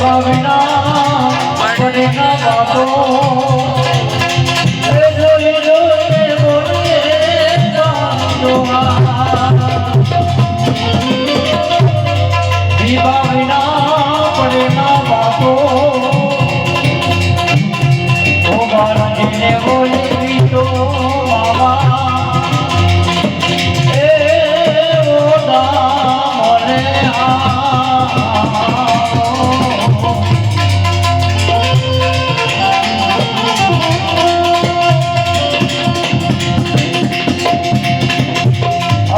ભાવના પડે ના બાપો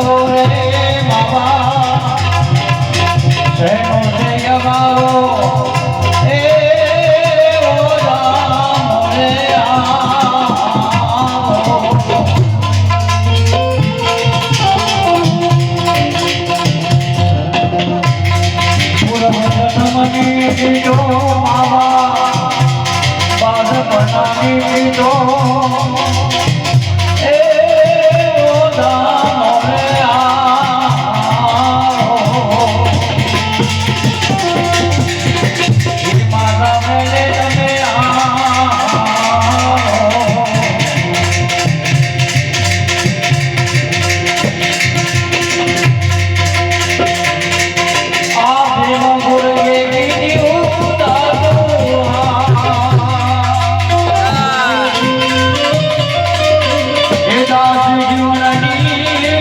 જમાવો રે બાબા શેનો જમાવો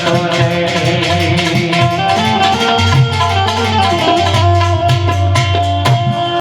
চরণে